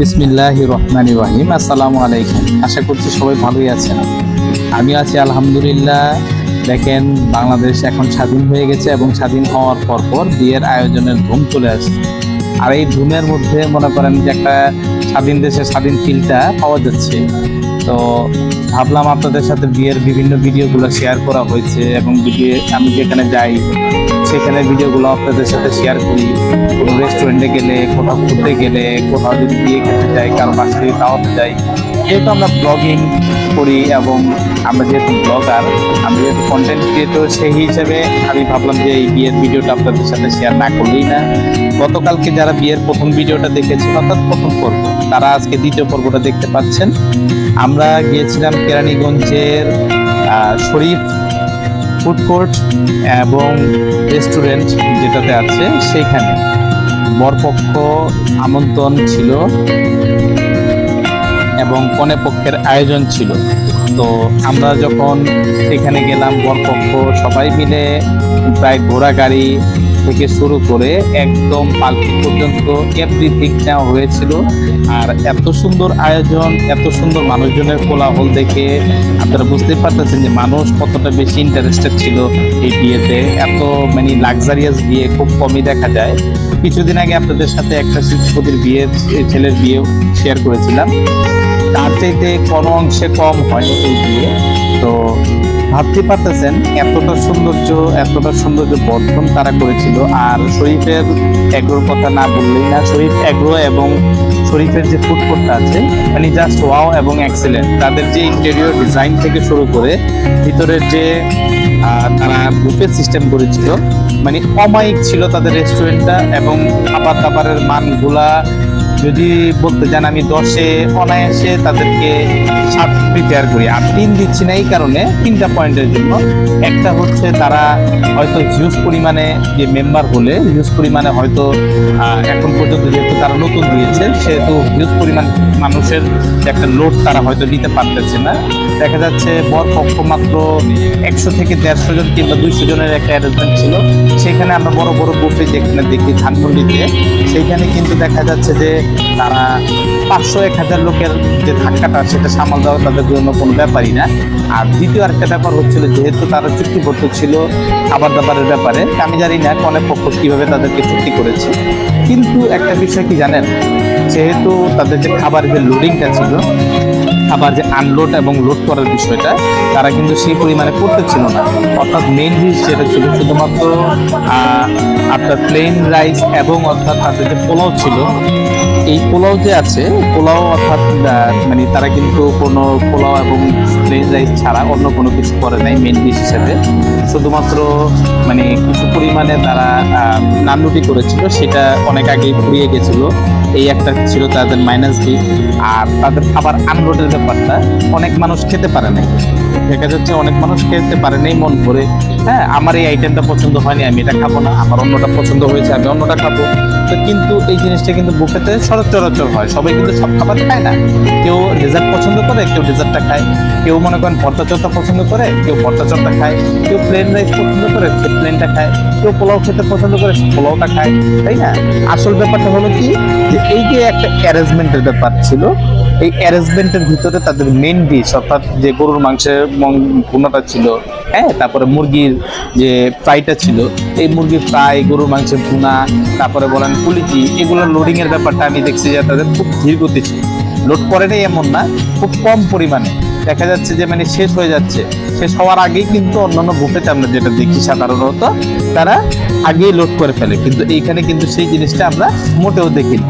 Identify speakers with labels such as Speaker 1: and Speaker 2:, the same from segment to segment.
Speaker 1: বিসমিল্লাহ রহমান রহিম, আসসালামু আলাইকুম। আশা করছি সবাই ভালোই আছেন। আমি আছি আলহামদুলিল্লাহ। দেখেন, বাংলাদেশ এখন স্বাধীন হয়ে গেছে এবং স্বাধীন হওয়ার পর পর বিয়ের আয়োজনের ধুম চলে আসছে। আর এই ধুমের মধ্যে মনে করেন যে একটা স্বাধীন দেশে স্বাধীন ফিলটা পাওয়া যাচ্ছে। তো ভাবলাম আপনাদের সাথে বিয়ের বিভিন্ন ভিডিওগুলো শেয়ার করা হয়েছে এবং আমি যেখানে যাই সেখানে ভিডিওগুলো আপনাদের সাথে শেয়ার করি। কোনো রেস্টুরেন্টে গেলে, কোথাও ঘুরতে গেলে, কোথাও যদি বিয়ে খেতে যাই, কারও বাসা থেকে দাওয়াতে যাই, যেহেতু আমরা ব্লগিং করি এবং আমরা যেহেতু ব্লগার আমি যেহেতু কন্টেন্ট ক্রিয়েটর সেই হিসেবে আমি ভাবলাম যে এই বিয়ের ভিডিওটা আপনাদের সাথে শেয়ার না করলেই না। গতকালকে যারা বিয়ের প্রথম ভিডিওটা দেখেছেন, অর্থাৎ প্রথম পর্ব, তারা আজকে দ্বিতীয় পর্বটা দেখতে পাচ্ছেন। আমরা গিয়েছিলাম কেরানীগঞ্জের শরীফ ফুড কোর্ট এবং রেস্টুরেন্ট যেটাতে আছে সেইখানে। বরপক্ষ আমন্ত্রণ ছিল এবং কনে পক্ষের আয়োজন ছিল। তো আমরা যখন সেখানে গেলাম, বরপক্ষ সবাই মিলে প্রায় ঘোড়া গাড়ি থেকে শুরু করে একদম পালকি পর্যন্ত এভরিথিং নেওয়া হয়েছিল। আর এত সুন্দর আয়োজন, এত সুন্দর মানুষজনের কোলাহল দেখে আপনারা বুঝতেই পারতেছেন যে মানুষ কতটা বেশি ইন্টারেস্টেড ছিল এই বিয়েতে। এত মানে লাক্সারিয়াস বিয়ে খুব কমই দেখা যায়। কিছুদিন আগে আপনাদের সাথে একটা শিশুপতির বিয়ে ছেলের বিয়ে শেয়ার করেছিলাম। তার চাইতে কোনো অংশে কম হয় এই বিয়ে। তো ভাবতে পারতেছেন এতটা সৌন্দর্য এতটা সৌন্দর্য বর্ধন তারা করেছিল। আর শরীফের এগ্রোর কথা না বললেই না, শরীফ এগ্রো এবং শরীফের যে ফুড কোর্টটা আছে মানে জাস্ট ওয়াও এবং এক্সেলেন্ট তাদের যে ইন্টেরিয়র ডিজাইন থেকে শুরু করে ভিতরের যে তারা বুফে সিস্টেম করেছিল মানে অমায়িক ছিল তাদের রেস্টুরেন্টটা এবং খাবার দাবারের মানগুলা যদি বলতে যান আমি দশে অনায়াসে তাদেরকে সাত প্রিপেয়ার করি। আর তিন দিচ্ছি না এই কারণে তিনটা পয়েন্টের জন্য। একটা হচ্ছে তারা হয়তো হিউজ পরিমাণে যে মেম্বার হলে হিউজ পরিমাণে হয়তো এখন পর্যন্ত যেহেতু তারা নতুন দিয়েছে সেহেতু হিউজ পরিমাণ মানুষের একটা লোড তারা হয়তো নিতে পারতেছে না। দেখা যাচ্ছে বর পক্ষ মাত্র একশো থেকে দেড়শো জন কিংবা দুইশো জনের একটা অ্যারেঞ্জমেন্ট ছিল। সেখানে আমরা বড় বড় বুফে যেখানে দেখি ধানমন্ডিতে। সেইখানে কিন্তু দেখা যাচ্ছে যে তারা পাঁচশো এক হাজার লোকের যে ধাক্কাটা সেটা সামাল দেওয়া তাদের জন্য কোনো ব্যাপারই না। আর দ্বিতীয় একটা ব্যাপার হচ্ছিল, যেহেতু তারা চুক্তিবদ্ধ ছিল খাবার দাবারের ব্যাপারে আমি জানি না কনে পক্ষ কীভাবে তাদেরকে চুক্তি করেছে। কিন্তু একটা বিষয় কি জানেন? যেহেতু তাদের যে খাবারের যে লোডিংটা ছিল খাবার যে আনলোড এবং লোড করার বিষয়টা তারা কিন্তু সেই পরিমাণে করতে ছিল না। অর্থাৎ মেইন ডিশ যেটা ছিল শুধুমাত্র আপনার প্লেন রাইস এবং অর্থাৎ তাদের যে পোলাও ছিল এই পোলাও যে আছে পোলাও অর্থাৎ মানে তারা কিন্তু কোনো পোলাও এবং প্লেন রাইস ছাড়া অন্য কোনো কিছু করে নাই মেন ডিশ হিসেবে। শুধুমাত্র মানে কিছু পরিমাণে তারা আহ, করেছিল সেটা অনেক আগেই ফুরিয়ে গেছিল। এই একটা ছিল তাদের মাইনাস দিক আর তাদের খাবার আনলোডের ব্যাপারটা অনেক মানুষ খেতে পারে নাই। দেখা যাচ্ছে অনেক মানুষ খেতে পারে নাই, মন ভরে। হ্যাঁ আমার এই আইটেমটা পছন্দ হয়নি, আমি এটা খাব না। আমার অন্যটা পছন্দ হয়েছে, আমি অন্যটা খাব। তো কিন্তু এই জিনিসটা কিন্তু বুফেতে সচরাচর হয়। সবাই কিন্তু সব খাবার খায় না। কেউ ডেজার্ট পছন্দ করে, কেউ ডেজার্টটা খায়। কেউ মনে করেন ভর্তা চর্তা পছন্দ করে, কেউ ভর্তা চর্তা খায়। কেউ প্লেন রাইস পছন্দ করে সে প্লেনটা খায়। কেউ পোলাও খেতে পছন্দ করে, সে পোলাওটা খায়। তাই না? আসল ব্যাপারটা হলো কি যে এই যে একটা অ্যারেঞ্জমেন্টের ব্যাপার ছিল, এই অ্যারেঞ্জমেন্টের ভিতরে তাদের মেন ডিশ অর্থাৎ যে গরুর মাংসের ভুনাটা ছিল হ্যাঁ তারপরে মুরগির যে ফ্রাইটা ছিল, এই মুরগির ফ্রাই গরুর মাংসের ভুনা, তারপরে বলেন কুলিটি এগুলো লোডিং এর ব্যাপারটা আমি দেখছি যে তাদের খুব ধীর গতি ছিল। লোড করে নেই এমন না, খুব কম পরিমাণে। দেখা যাচ্ছে যে মানে শেষ হয়ে যাচ্ছে। শেষ হওয়ার আগেই কিন্তু অন্যান্য বুফেতে আমরা যেটা দেখি সাধারণত, তারা আগেই লোড করে ফেলে। কিন্তু এইখানে কিন্তু সেই জিনিসটা আমরা মোটেও দেখিনি।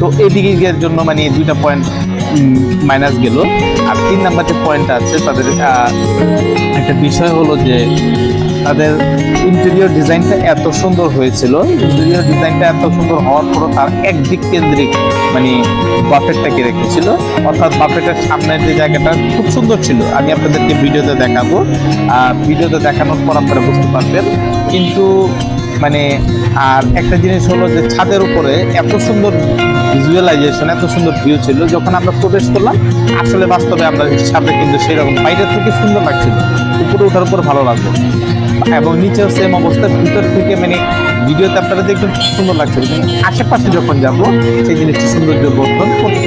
Speaker 1: তো এদিকের জন্য মানে দুইটা পয়েন্ট মাইনাস গেল। আর তিন নাম্বার যে পয়েন্টটা আছে, তাদের একটা বিষয় হলো যে তাদের ইন্টেরিয়র ডিজাইনটা এত সুন্দর হয়েছিল। ইন্টেরিয়র ডিজাইনটা এত সুন্দর হওয়ার পরও তার একদিক কেন্দ্রিক মানে বাফেটটাকে রেখেছিল? অর্থাৎ বাফেটের সামনের যে জায়গাটা খুব সুন্দর ছিল। আমি আপনাদেরকে ভিডিওতে দেখাবো। ভিডিওতে দেখানোর পর আপনারা বুঝতে পারবেন। কিন্তু মানে আর একটা জিনিস হলো যে ছাদের উপরে এত সুন্দর ভিজুয়ালাইজেশন এত সুন্দর ভিউ ছিল, যখন আমরা প্রবেশ করলাম, আসলে বাস্তবে আমরা ছাদে কিন্তু সেরকম বাইরের থেকে সুন্দর লাগছিল, উপরে ওঠার উপর ভালো লাগল। এবং নিচেও সেম অবস্থা, ভিতর থেকে মানে ভিডিওতে আপনারা দেখবেন খুব সুন্দর লাগছিল, কিন্তু আশেপাশে যখন যাব, সেই জিনিসটা সৌন্দর্য বর্ধন করতে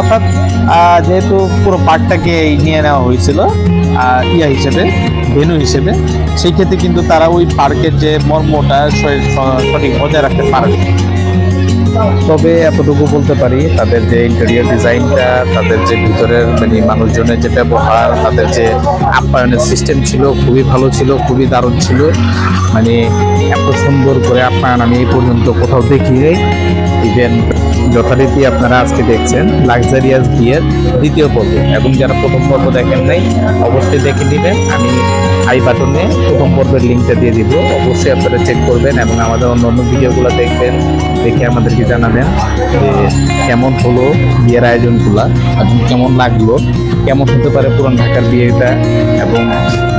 Speaker 1: অর্থাৎ যেহেতু পুরো পার্কটাকে নিয়ে নেওয়া হয়েছিল ইয়া হিসেবে ভেনু হিসেবে, সেই ক্ষেত্রে কিন্তু তারা ওই পার্কের যে মর্মটা সঠিক বজায় রাখতে পারবে তবে এতটুকু বলতে পারি, তাদের যে ইন্টেরিয়র ডিজাইনটা তাদের যে ভিতরের মানে মানুষজনের যে ব্যবহার, তাদের যে আপ্যায়নের সিস্টেম ছিল, খুবই ভালো ছিল, খুবই দারুণ ছিল। মানে এত সুন্দর করে আপ্যায়ন আমি এই পর্যন্ত কোথাও দেখি নাই ইভেন যথারীতি আপনারা আজকে দেখছেন লাক্সারিয়াস বিয়ের দ্বিতীয় পর্ব। এবং যারা প্রথম পর্ব দেখেন নাই, অবশ্যই দেখে নেবেন। আমি আই বাটনে প্রথম পর্বের লিঙ্কটা দিয়ে দিব। অবশ্যই আপনারা চেক করবেন এবং আমাদের অন্য অন্য ভিডিওগুলো দেখবেন, দেখে আমাদেরকে জানাবেন যে কেমন হলো বিয়ের আয়োজনগুলা এবং কেমন লাগল, কেমন হতে পারে পুরান ঢাকার বিয়েটা এবং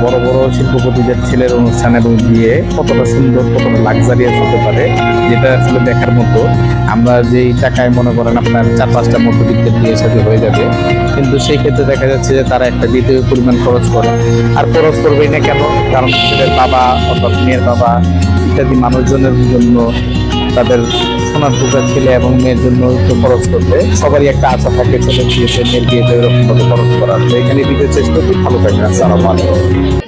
Speaker 1: বড় বড় শিল্পপতিদের ছেলের অনুষ্ঠান এবং বিয়ে কতটা সুন্দর, কতটা লাক্সারিয়াস হতে পারে যেটা আসলে দেখার মতো। আমরা যেই টাকায় মনে করেন আপনার চার পাঁচটা মধ্যবিত্তের বিয়ে সাথে হয়ে যাবে, কিন্তু সেই ক্ষেত্রে দেখা যাচ্ছে যে তারা একটা দ্বিতীয় পরিমাণ খরচ করে। আর খরচ করবেই না কেন? কারণ ছেলের বাবা অর্থাৎ মেয়ের বাবা ইত্যাদি মানুষজনের জন্য তাদের সোনার দুটা ছেলে এবং মেয়ের জন্য খরচ করতে সবারই একটা আশা থাকে, ছেলে বিয়েতে, মেয়ের বিয়েতে এরকম খরচ করার তো এখানে ভিডিও চেষ্টা করতে ভালো থাকে আসসালামু আলাইকুম।